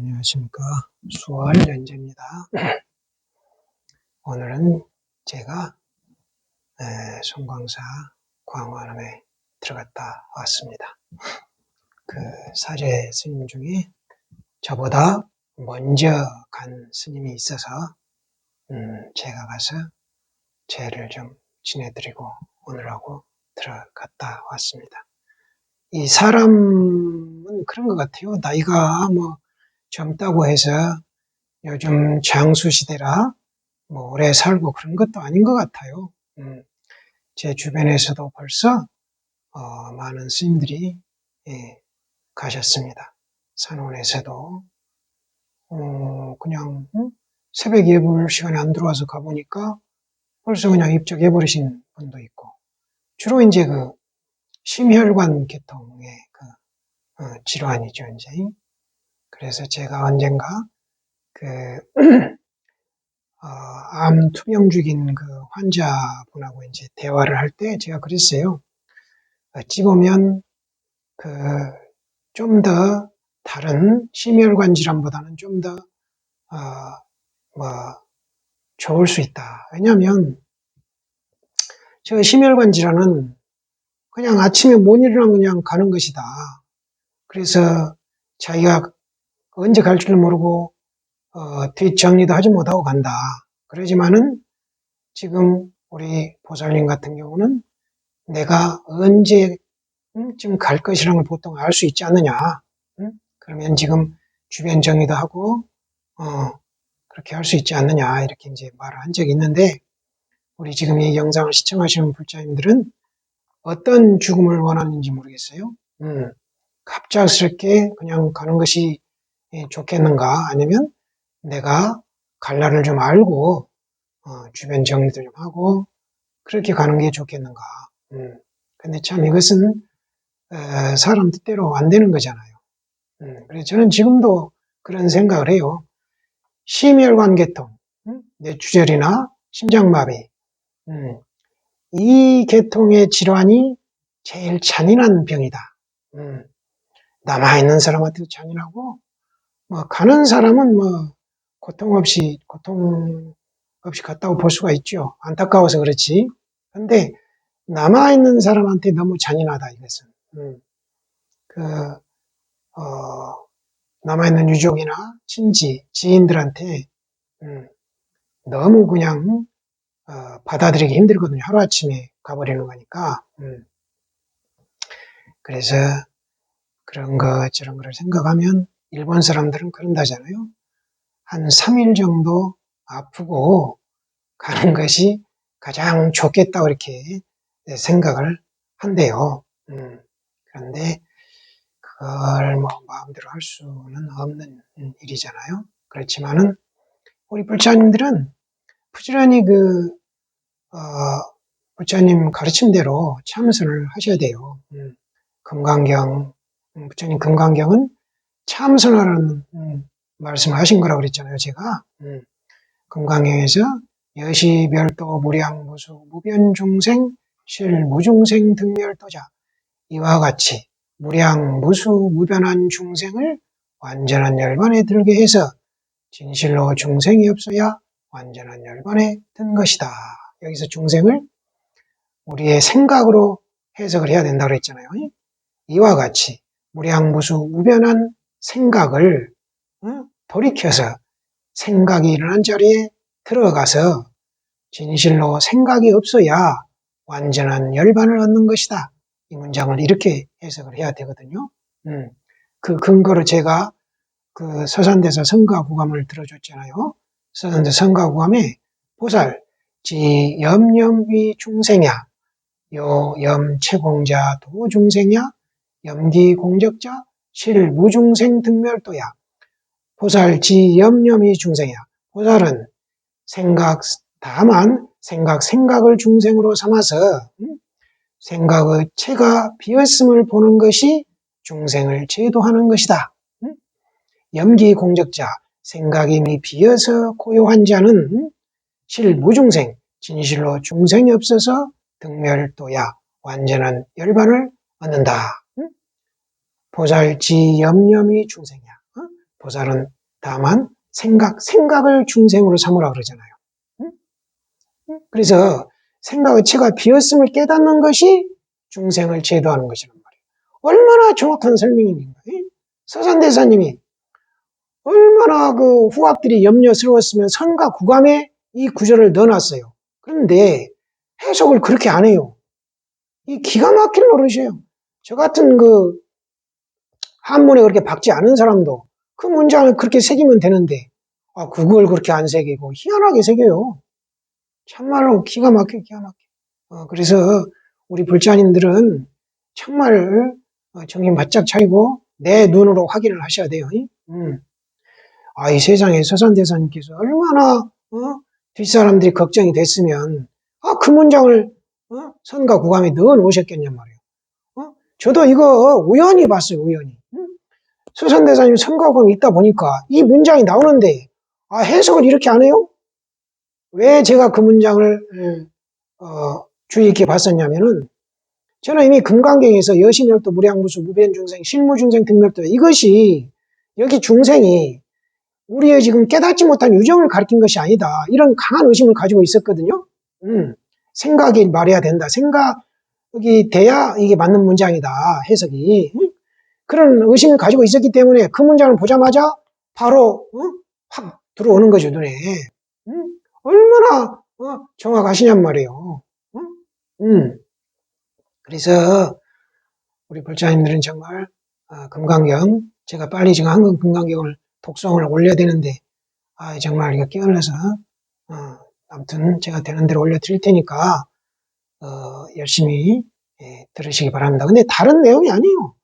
안녕하십니까. 수월 연재입니다. 오늘은 제가 송광사 광화문에 들어갔다 왔습니다. 그 사제 스님 중에 저보다 먼저 간 스님이 있어서 음, 제가 가서 죄를 좀 지내드리고 오늘하고 들어갔다 왔습니다. 이 사람은 그런 것 같아요. 나이가 뭐 젊다고 해서 요즘 장수 시대라 뭐 오래 살고 그런 것도 아닌 것 같아요. 음, 제 주변에서도 벌써 어, 많은 스님들이 예, 가셨습니다. 산원에서도 어, 그냥 음? 새벽 예불 시간에 안 들어와서 가보니까 벌써 그냥 입적해 버리신 분도 있고 주로 이제 그 심혈관 계통의 그 어, 질환이죠 이제 그래서 제가 언젠가 그, 어, 암 투병 중인 그 환자분하고 이제 대화를 할 때 제가 그랬어요. 어찌 보면 그, 좀 더 다른 심혈관 질환보다는 좀 더, 어, 뭐, 좋을 수 있다. 왜냐면, 저 심혈관 질환은 그냥 아침에 못 일어나면 그냥 가는 것이다. 그래서 자기가 언제 갈 줄 모르고 어, 뒷정리도 하지 못하고 간다. 그러지만은 지금 우리 보살님 같은 경우는 내가 언제쯤 갈 것이라는 걸 보통 알 수 있지 않느냐. 응? 그러면 지금 주변 정리도 하고 어, 그렇게 할 수 있지 않느냐 이렇게 이제 말을 한 적이 있는데 우리 지금 이 영상을 시청하시는 불자님들은 어떤 죽음을 원하는지 모르겠어요. 음, 갑작스럽게 그냥 가는 것이 예, 좋겠는가? 아니면 내가 갈 날을 좀 알고 어, 주변 정리도 좀 하고 그렇게 가는 게 좋겠는가? 음. 근데 참 이것은 에, 사람 뜻대로 안 되는 거잖아요. 음. 그래서 저는 지금도 그런 생각을 해요. 심혈관 계통, 음? 뇌출혈이나 심장마비, 음. 이 계통의 질환이 제일 잔인한 병이다. 음. 남아있는 사람한테도 잔인하고 뭐 가는 사람은 뭐 고통 없이 고통 없이 갔다고 볼 수가 있죠. 안타까워서 그렇지. 근데 남아 있는 사람한테 너무 잔인하다 이것은. 음. 그 어, 남아 있는 유족이나 친지 지인들한테 음, 너무 그냥 어, 받아들이기 힘들거든요. 하루 아침에 가버리는 거니까. 음. 그래서 그런 것 저런 거를 생각하면 일본 사람들은 그런다잖아요. 한 3일 정도 아프고 가는 것이 가장 좋겠다고 이렇게 생각을 한대요. 음, 그런데 그걸 뭐 마음대로 할 수는 없는 일이잖아요. 그렇지만은 우리 불자님들은 부지런히 그 어, 부처님 가르침대로 참선을 하셔야 돼요. 음, 금강경, 음, 부처님 금강경은 참선하라는 음, 말씀하신 거라고 그랬잖아요, 제가. 음, 금강경에서 여시 별도 무량 무수 무변 중생 실 무중생 등멸도자 이와 같이 무량 무수 무변한 중생을 완전한 열반에 들게 해서 진실로 중생이 없어야 완전한 열반에 든 것이다. 여기서 중생을 우리의 생각으로 해석을 해야 된다고 그랬잖아요. 이와 같이 무량무수 무변한 생각을 돌이켜서 생각이 일어난 자리에 들어가서 진실로 생각이 없어야 완전한 열반을 얻는 것이다. 이 문장을 이렇게 해석을 해야 되거든요. 음, 그 근거로 제가 그 서산대사 성가구감을 들어줬잖아요. 서산대 성가구감에 보살 지 염염위 중생야 요염 채공자 도중생야 염기 공적자 실 무중생 등멸도야. 보살지 염염이 중생이야. 보살은 생각, 다만 생각, 생각을 중생으로 삼아서 생각의 체가 비었음을 보는 것이 중생을 제도하는 것이다. 염기 공적자, 생각이 이미 비어서 고요한 자는 실무중생, 진실로 중생이 없어서 등멸도야, 완전한 열반을 얻는다. 보살지 염염이 중생이야. 어? 보살은 다만 생각, 생각을 중생으로 삼으라 그러잖아요. 응? 응? 그래서 생각의 체가 비었음을 깨닫는 것이 중생을 제도하는 것이란 말이에요. 얼마나 정확한 설명입니까? 서산대사님이 얼마나 그 후학들이 염려스러웠으면 선과 구감에 이 구절을 넣어놨어요. 그런데 해석을 그렇게 안 해요. 이 기가 막힌 노릇이에요. 저 같은 그 한문에 그렇게 박지 않은 사람도 그 문장을 그렇게 새기면 되는데 아 그걸 그렇게 안 새기고 희한하게 새겨요. 참말로 기가 막혀 기가 막혀. 어, 그래서 우리 불자님들은 정말 어, 정신 바짝 차리고 내 눈으로 확인을 하셔야 돼요. 음. 아, 이 세상에 서산대사님께서 얼마나 어? 뒷사람들이 걱정이 됐으면 아, 그 문장을 어? 선과 구감에 넣어 놓으셨겠냔 말이에요. 어? 저도 이거 우연히 봤어요, 우연히. 선과 구감이 있다 보니까 이 문장이 나오는데 아, 해석을 이렇게 안 해요? 왜 제가 그 문장을 어, 주의 깊게 봤었냐면은 저는 이미 금강경에서 여신열도 무량무수 무변중생 실무중생 등멸도 이것이 여기 중생이 우리의 지금 깨닫지 못한 유정을 가리킨 것이 아니다. 이런 강한 의심을 가지고 있었거든요. 음, 생각이 말해야 된다. 생각 이 돼야 이게 맞는 문장이다. 해석이. 음? 그런 의심을 가지고 있었기 때문에 그 문장을 보자마자 바로 음? 확 들어오는 거죠, 눈에. 음? 얼마나 어, 정확하시냔 말이에요. 음. 그래서 우리 불자님들은 정말 어, 금강경 제가 빨리 지금 한국 금강경을 독성을 올려야 되는데 아 정말 이거 깨어나서 어, 아무튼 제가 되는 대로 올려드릴 테니까 어, 열심히 예, 들으시기 바랍니다. 근데 다른 내용이 아니에요.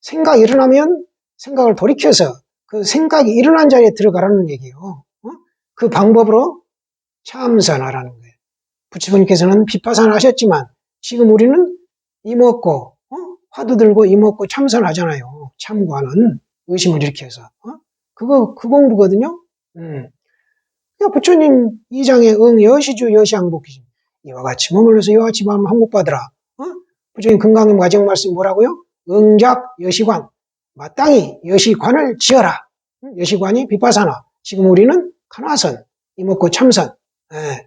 생각이 일어나면 생각을 돌이켜서 그 생각이 일어난 자리에 들어가라는 얘기예요. 어? 그 방법으로 참선하라는 거예요. 부처님께서는 비파산을 하셨지만 지금 우리는 이먹고 어? 화두 들고 이먹고 참선하잖아요. 참관은 의심을 일으켜서 어? 그거 그 공부거든요. 음. 그러니까 부처님 이장에 응 여시주 여시항복이지 이와 같이 머물러서 이와 같이 마음 항복받으라. 어? 부처님 금강림 과정 말씀 뭐라고요? 응작 여시관 마땅히 여시관을 지어라. 여시관이 비파사나 지금 우리는 카나선 이먹고 참선 예.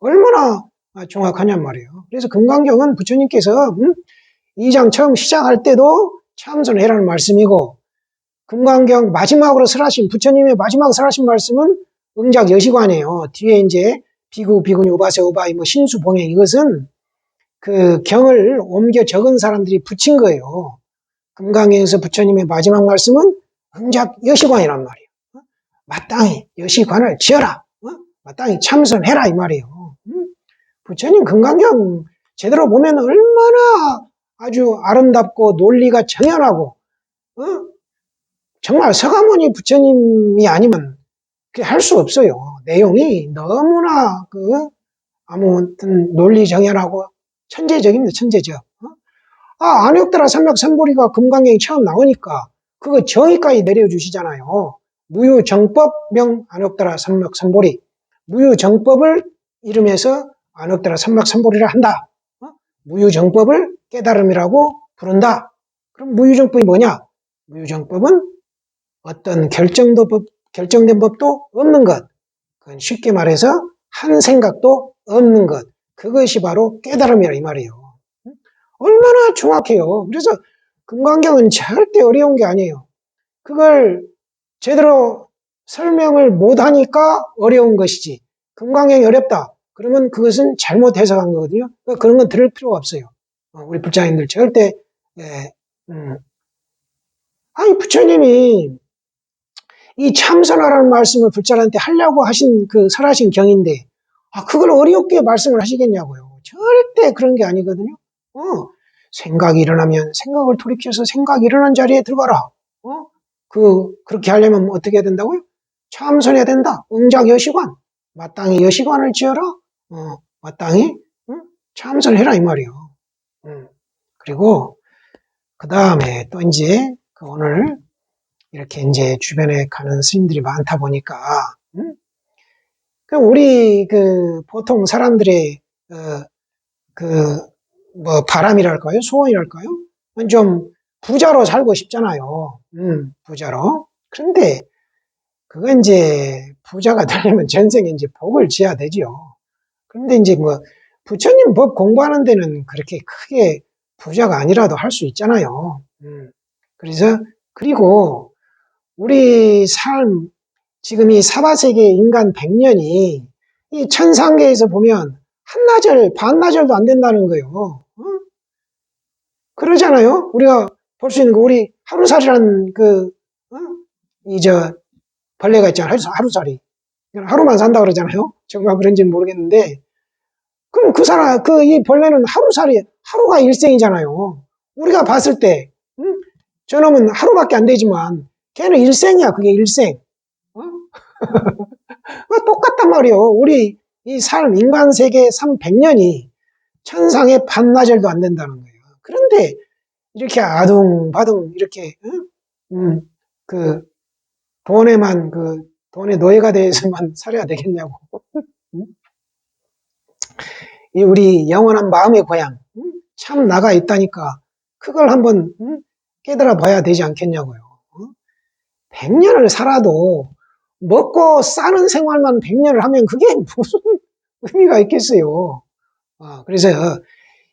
얼마나 정확하냔 말이에요. 그래서 금강경은 부처님께서 음? 2장 처음 시작할 때도 참선해라는 말씀이고 금강경 마지막으로 설하신 부처님의 마지막 설하신 말씀은 응작 여시관이에요. 뒤에 이제 비구, 비구니, 우바세, 우바이, 뭐 신수, 봉행 이것은 그 경을 옮겨 적은 사람들이 붙인 거예요. 금강경에서 부처님의 마지막 말씀은 응작 여시관이란 말이에요. 어? 마땅히 여시관을 지어라. 어? 마땅히 참선해라 이 말이에요. 부처님 금강경 제대로 보면 얼마나 아주 아름답고 논리가 정연하고 어? 정말 서가모니 부처님이 아니면 할 수 없어요. 내용이 너무나 그 아무튼 논리 정연하고 천재적입니다. 천재적. 어? 아 안역더라 삼맥삼보리가 금강경이 처음 나오니까 그거 정의까지 내려주시잖아요. 무유정법명 안역더라 삼맥삼보리 무유정법을 이름해서 안역더라 삼맥삼보리를 한다. 어? 무유정법을 깨달음이라고 부른다. 그럼 무유정법이 뭐냐? 무유정법은 어떤 결정도 법, 결정된 법도 없는 것. 쉽게 말해서 한 생각도 없는 것. 그것이 바로 깨달음이라 이 말이에요. 얼마나 정확해요. 그래서 금강경은 절대 어려운 게 아니에요. 그걸 제대로 설명을 못하니까 어려운 것이지. 금강경이 어렵다. 그러면 그것은 잘못 해석한 거거든요. 그러니까 그런 건 들을 필요가 없어요. 어, 우리 불자님들 절대, 예, 음. 아니, 부처님이 이 참선하라는 말씀을 불자한테 하려고 하신 그 설하신 경인데, 아, 그걸 어렵게 말씀을 하시겠냐고요. 절대 그런 게 아니거든요. 어, 생각이 일어나면 생각을 돌이켜서 생각이 일어난 자리에 들어가라. 어? 그, 그렇게 하려면 어떻게 해야 된다고요? 참선해야 된다. 응작 여시관. 마땅히 여시관을 지어라. 어, 마땅히 응? 참선해라 이 말이요. 음. 그리고 그 다음에 또 이제 그 오늘 이렇게 이제 주변에 가는 스님들이 많다 보니까 음? 그 우리 그 보통 사람들의 어, 그뭐 바람이랄까요, 소원이랄까요, 좀 부자로 살고 싶잖아요. 음, 부자로. 그런데 그건 이제 부자가 되려면 전생에 이제 복을 지어야 되죠. 그런데 이제 뭐 부처님 법 공부하는 데는 그렇게 크게 부자가 아니라도 할 수 있잖아요. 음. 그래서 그리고 우리 삶 지금 이 사바세계 인간 100년이 이 천상계에서 보면 한나절 반나절도 안 된다는 거예요. 어? 그러잖아요. 우리가 볼 수 있는 거 우리 하루살이라는 그 어? 이저 벌레가 있잖아요. 하루살이 하루만 산다 그러잖아요. 정말 그런지는 모르겠는데 그럼 그 사람 그 이 벌레는 하루살이 하루가 일생이잖아요. 우리가 봤을 때 응? 저놈은 하루밖에 안 되지만 걔는 일생이야. 그게 일생. 어? 똑같단 말이에요. 우리 이 삶, 인간 세계 300년이 천상의 반나절도 안 된다는 거예요. 그런데 이렇게 아둥바둥 이렇게 응? 음, 그 돈에만 그 돈의 노예가 돼서만 살아야 되겠냐고. 이 우리 영원한 마음의 고향 참 나가 있다니까 그걸 한번 깨달아 봐야 되지 않겠냐고요. 100년을 살아도 먹고 싸는 생활만 100년을 하면 그게 무슨 의미가 있겠어요. 아, 그래서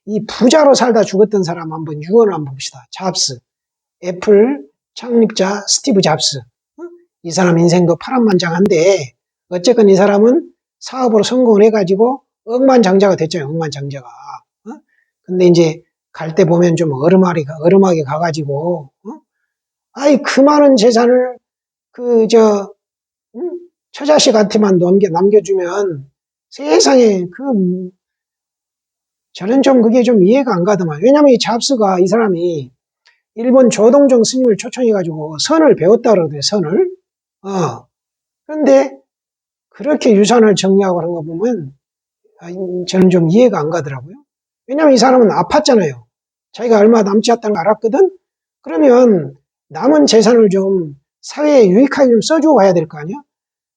이 부자로 살다 죽었던 사람 한번 유언을 한번 봅시다. 잡스. 애플 창립자 스티브 잡스. 이 사람 인생도 파란만장한데 어쨌건 이 사람은 사업으로 성공을 해가지고 억만장자가 됐죠. 억만장자가. 어? 근데 이제 갈 때 보면 좀 어름하게, 어름하게 가가지고, 어? 아이, 그 많은 재산을 그, 저, 응? 처자식한테만 넘겨, 남겨주면 세상에 그, 저는 좀 그게 좀 이해가 안 가더만. 왜냐면 이 잡스가 이 사람이 일본 조동정 스님을 초청해가지고 선을 배웠다 그러거든요, 선을. 어. 그런데 그렇게 유산을 정리하고 그런 거 보면 아, 저는 좀 이해가 안 가더라고요. 왜냐면 이 사람은 아팠잖아요. 자기가 얼마 남지 않다는 걸 알았거든? 그러면 남은 재산을 좀 사회에 유익하게 좀 써주고 가야 될 거 아니야?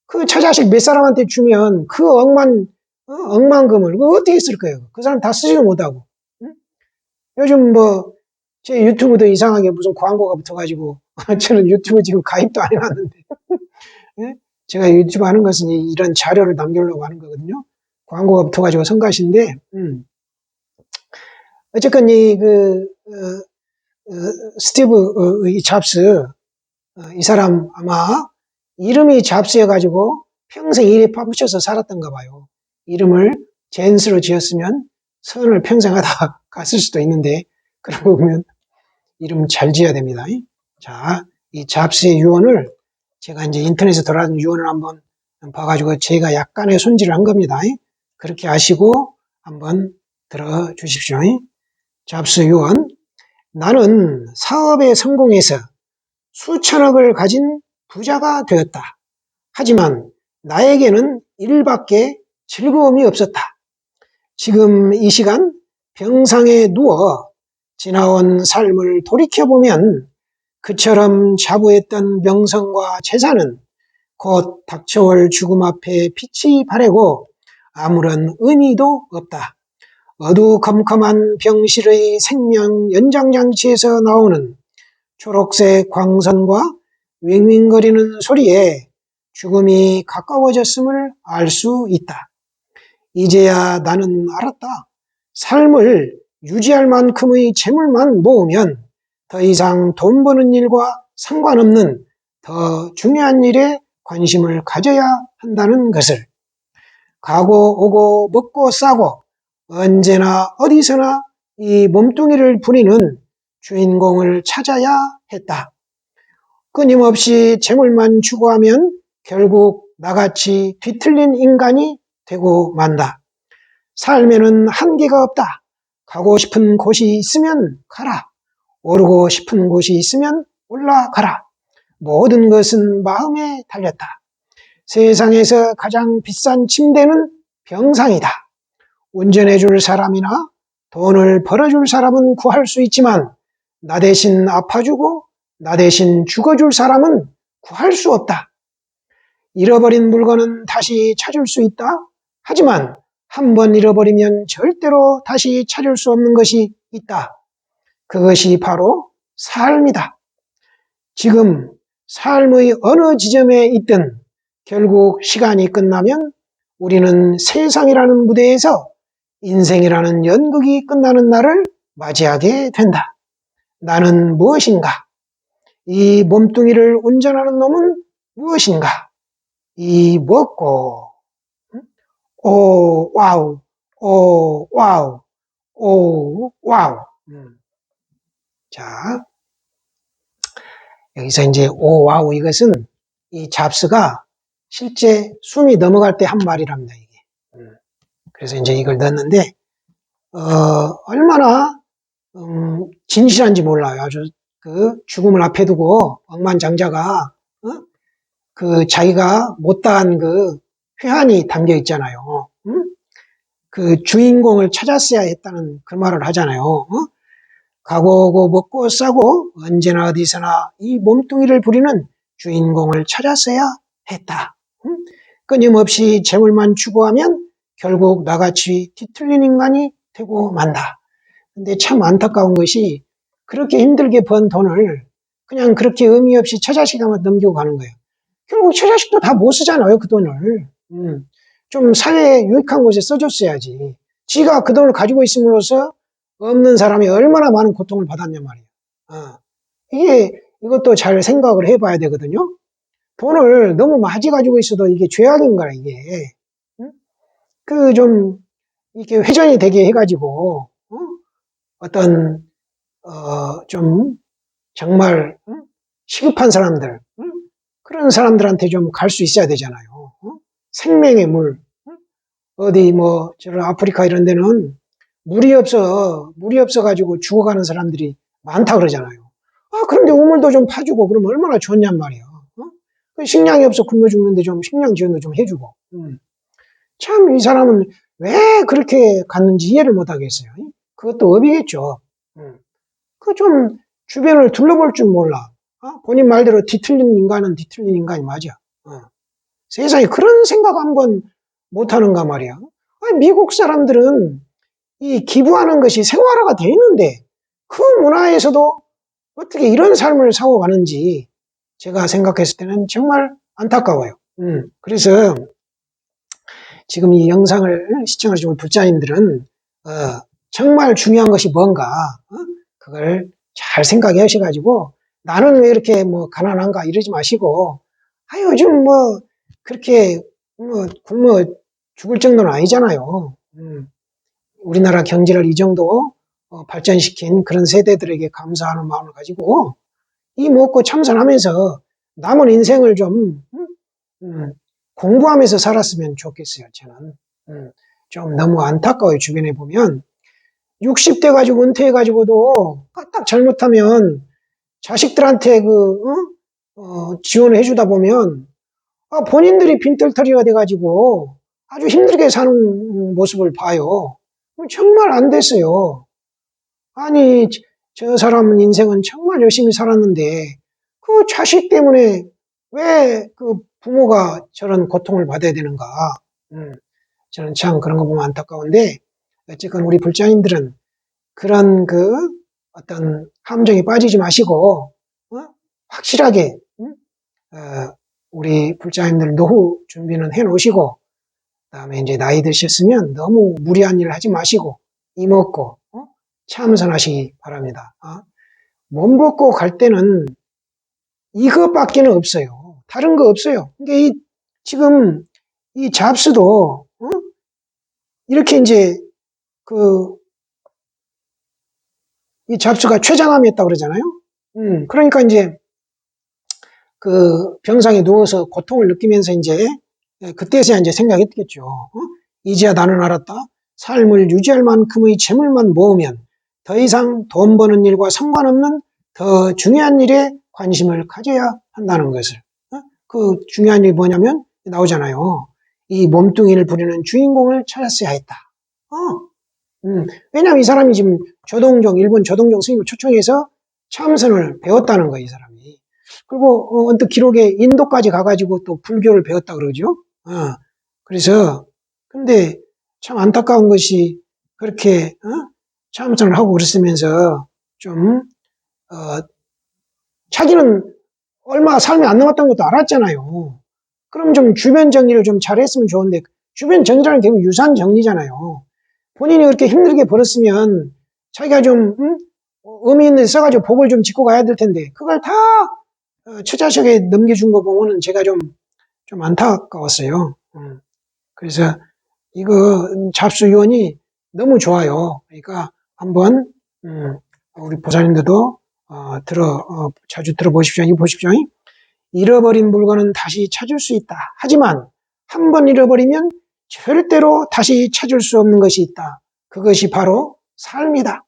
그 처자식 몇 사람한테 주면 그 억만, 어? 억만금을 그거 어떻게 쓸 거예요? 그 사람 다 쓰지도 못하고. 응? 요즘 뭐, 제 유튜브도 이상하게 무슨 광고가 붙어가지고, 저는 유튜브 지금 가입도 안 해놨는데. 예? 제가 유튜브 하는 것은 이런 자료를 남기려고 하는 거거든요. 광고가 붙어가지고 성가신데, 음. 어쨌건 이, 그, 어, 어, 스티브, 어, 이 잡스, 어, 이 사람 아마 이름이 잡스여가지고 평생 일에 파묻혀서 살았던가 봐요. 이름을 젠스로 지었으면 선을 평생 하다 갔을 수도 있는데, 그러고 보면 이름 잘 지어야 됩니다. 자, 이 잡스의 유언을 제가 이제 인터넷에 돌아다니는 유언을 한번 봐가지고 제가 약간의 손질을 한 겁니다. 그렇게 아시고 한번 들어주십시오. 잡스 요원 나는 사업에 성공해서 수천억을 가진 부자가 되었다. 하지만 나에게는 일밖에 즐거움이 없었다. 지금 이 시간 병상에 누워 지나온 삶을 돌이켜보면 그처럼 자부했던 명성과 재산은 곧 닥쳐올 죽음 앞에 빛이 바래고 아무런 의미도 없다. 어두컴컴한 병실의 생명 연장장치에서 나오는 초록색 광선과 윙윙거리는 소리에 죽음이 가까워졌음을 알 수 있다. 이제야 나는 알았다. 삶을 유지할 만큼의 재물만 모으면 더 이상 돈 버는 일과 상관없는 더 중요한 일에 관심을 가져야 한다는 것을. 가고 오고 먹고 싸고 언제나 어디서나 이 몸뚱이를 부리는 주인공을 찾아야 했다. 끊임없이 재물만 추구하면 결국 나같이 뒤틀린 인간이 되고 만다. 삶에는 한계가 없다. 가고 싶은 곳이 있으면 가라. 오르고 싶은 곳이 있으면 올라가라. 모든 것은 마음에 달렸다. 세상에서 가장 비싼 침대는 병상이다. 운전해 줄 사람이나 돈을 벌어줄 사람은 구할 수 있지만 나 대신 아파주고 나 대신 죽어줄 사람은 구할 수 없다. 잃어버린 물건은 다시 찾을 수 있다. 하지만 한 번 잃어버리면 절대로 다시 찾을 수 없는 것이 있다. 그것이 바로 삶이다. 지금 삶의 어느 지점에 있든 결국 시간이 끝나면 우리는 세상이라는 무대에서 인생이라는 연극이 끝나는 날을 맞이하게 된다. 나는 무엇인가? 이 몸뚱이를 운전하는 놈은 무엇인가? 이 먹고, 오, 와우, 오, 와우, 오, 와우. 음. 자, 여기서 이제 오, 와우 이것은 이 잡스가 실제 숨이 넘어갈 때 한 말이랍니다. 그래서 이제 이걸 넣었는데, 어, 얼마나, 음, 진실한지 몰라요. 아주 그 죽음을 앞에 두고 억만장자가, 어? 그 자기가 못다한 그 회한이 담겨 있잖아요. 음? 그 주인공을 찾았어야 했다는 그 말을 하잖아요. 어? 가고고 먹고 싸고 언제나 어디서나 이 몸뚱이를 부리는 주인공을 찾았어야 했다. 음? 끊임없이 재물만 추구하면 결국 나같이 뒤틀린 인간이 되고 만다. 근데 참 안타까운 것이 그렇게 힘들게 번 돈을 그냥 그렇게 의미 없이 처자식에만 넘기고 가는 거예요. 결국 처자식도 다 못 쓰잖아요, 그 돈을. 음, 좀 사회에 유익한 곳에 써줬어야지. 지가 그 돈을 가지고 있음으로써 없는 사람이 얼마나 많은 고통을 받았냐 말이에요. 어. 이게, 이것도 잘 생각을 해봐야 되거든요. 돈을 너무 많이 가지고 있어도 이게 죄악인 거라, 이게. 응? 그 좀, 이렇게 회전이 되게 해가지고, 어? 어떤, 어, 좀, 정말, 응? 시급한 사람들, 응? 그런 사람들한테 좀 갈 수 있어야 되잖아요. 어? 생명의 물. 어디 뭐, 저 아프리카 이런 데는 물이 없어, 물이 없어 가지고 죽어가는 사람들이 많다 그러잖아요. 아, 그런데 우물도 좀 파주고 그러면 얼마나 좋냔 말이야. 어? 식량이 없어 굶어 죽는데 좀 식량 지원도 좀 해주고. 음. 참, 이 사람은 왜 그렇게 갔는지 이해를 못 하겠어요. 그것도 업이겠죠. 음. 그좀 주변을 둘러볼 줄 몰라. 어? 본인 말대로 뒤틀린 인간은 뒤틀린 인간이 맞아. 어. 세상에 그런 생각 한 번 못하는가 말이야. 미국 사람들은 이 기부하는 것이 생활화가 되어 있는데 그 문화에서도 어떻게 이런 삶을 사고 가는지 제가 생각했을 때는 정말 안타까워요. 음, 그래서 지금 이 영상을 시청하시는 불자님들은 어, 정말 중요한 것이 뭔가 어? 그걸 잘 생각해 하셔가지고 나는 왜 이렇게 뭐 가난한가 이러지 마시고 아 요즘 뭐 그렇게 뭐 굶어 죽을 정도는 아니잖아요. 음, 우리나라 경제를 이 정도 어, 발전시킨 그런 세대들에게 감사하는 마음을 가지고 이 먹고 참선하면서 남은 인생을 좀 음, 음, 공부하면서 살았으면 좋겠어요. 저는 음, 좀 너무 안타까워요. 주변에 보면 60대 가지고 은퇴해 가지고도 딱 잘못하면 자식들한테 그 어? 어, 지원을 해주다 보면 아, 본인들이 빈털터리가 돼가지고 아주 힘들게 사는 모습을 봐요. 정말 안 됐어요. 아니 저 사람 인생은 정말 열심히 살았는데 그 자식 때문에 왜그 부모가 저런 고통을 받아야 되는가? 음, 저는 참 그런 거 보면 안타까운데 어쨌건 우리 불자님들은 그런 그 어떤 함정에 빠지지 마시고 어? 확실하게 음? 어, 우리 불자님들 노후 준비는 해 놓으시고 다음에 이제 나이 드셨으면 너무 무리한 일을 하지 마시고 이먹고 어? 참선하시기 바랍니다. 어? 몸 벗고 갈 때는 이것밖에는 없어요. 다른 거 없어요. 근데 이 지금 이 잡스도 어? 이렇게 이제 그 이 잡스가 췌장암이었다고 그러잖아요. 음, 그러니까 이제 그 병상에 누워서 고통을 느끼면서 이제 그때서야 이제 생각했겠죠. 어? 이제야 나는 알았다. 삶을 유지할 만큼의 재물만 모으면 더 이상 돈 버는 일과 상관없는 더 중요한 일에 관심을 가져야 한다는 것을. 어? 그 중요한 일이 뭐냐면 나오잖아요. 이 몸뚱이를 부리는 주인공을 찾았어야 했다. 어. 음, 왜냐하면 이 사람이 지금 조동종, 일본 조동종 스님을 초청해서 참선을 배웠다는 거예요, 이 사람이. 그리고 어, 언뜻 기록에 인도까지 가가지고 또 불교를 배웠다 그러죠. 어, 그래서 근데 참 안타까운 것이 그렇게 어? 참선을 하고 그랬으면서 좀 어, 자기는 얼마 삶이 안 남았다는 것도 알았잖아요. 그럼 좀 주변 정리를 좀 잘했으면 좋은데 주변 정리라는 게 유산 정리잖아요. 본인이 그렇게 힘들게 벌었으면 자기가 좀 음? 의미 있는 데 써가지고 복을 좀 짓고 가야 될 텐데 그걸 다 어, 처자식에 넘겨준 거 보면은 제가 좀, 좀 안타까웠어요. 음. 그래서 이거 음, 잡수위원이 너무 좋아요. 그러니까 한번 음, 우리 보사님들도 어, 들어 어, 자주 들어보십시오. 보십시오. 잃어버린 물건은 다시 찾을 수 있다. 하지만 한 번 잃어버리면 절대로 다시 찾을 수 없는 것이 있다. 그것이 바로 삶이다.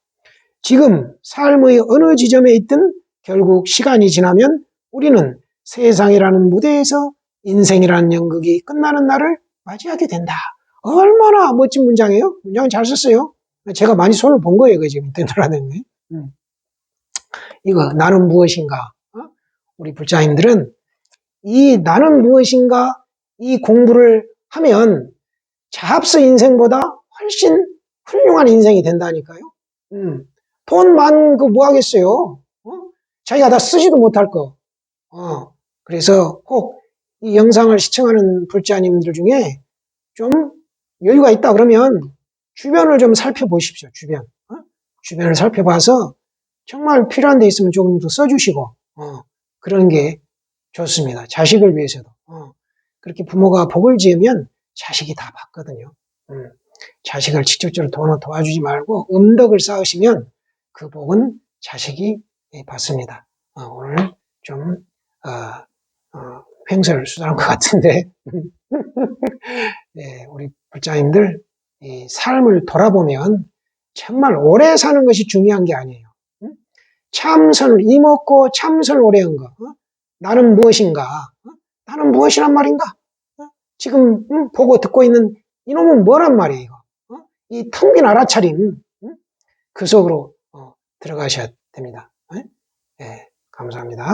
지금 삶의 어느 지점에 있든 결국 시간이 지나면 우리는 세상이라는 무대에서 인생이라는 연극이 끝나는 날을 맞이하게 된다. 얼마나 멋진 문장이에요? 문장 잘 썼어요. 제가 많이 손을 본 거예요, 그 지금 되돌아다니네. 음. 이거 나는 무엇인가? 어? 우리 불자님들은 이 나는 무엇인가 이 공부를 하면 자합스 인생보다 훨씬 훌륭한 인생이 된다니까요. 음. 돈 많은 거뭐 하겠어요? 어? 자기가 다 쓰지도 못할 거. 어. 그래서 꼭 이 영상을 시청하는 불자님들 중에 좀 여유가 있다 그러면 주변을 좀 살펴보십시오. 주변. 어? 주변을 살펴봐서 정말 필요한 데 있으면 조금 더 써주시고 어, 그런 게 좋습니다. 자식을 위해서도. 어, 그렇게 부모가 복을 지으면 자식이 다 받거든요. 음, 자식을 직접적으로 도와, 도와주지 말고 음덕을 쌓으시면 그 복은 자식이 예, 받습니다. 어, 오늘 좀 어, 어, 횡설 수설한 것 같은데 네, 우리 불자님들 이 삶을 돌아보면 정말 오래 사는 것이 중요한 게 아니에요. 응? 참선을 이먹고 참선을 오래 한 거. 어? 나는 무엇인가? 어? 나는 무엇이란 말인가? 어? 지금 응? 보고 듣고 있는 이놈은 뭐란 말이에요? 어? 이텅 빈 알아차림 응? 그 속으로 어, 들어가셔야 됩니다. 네, 감사합니다.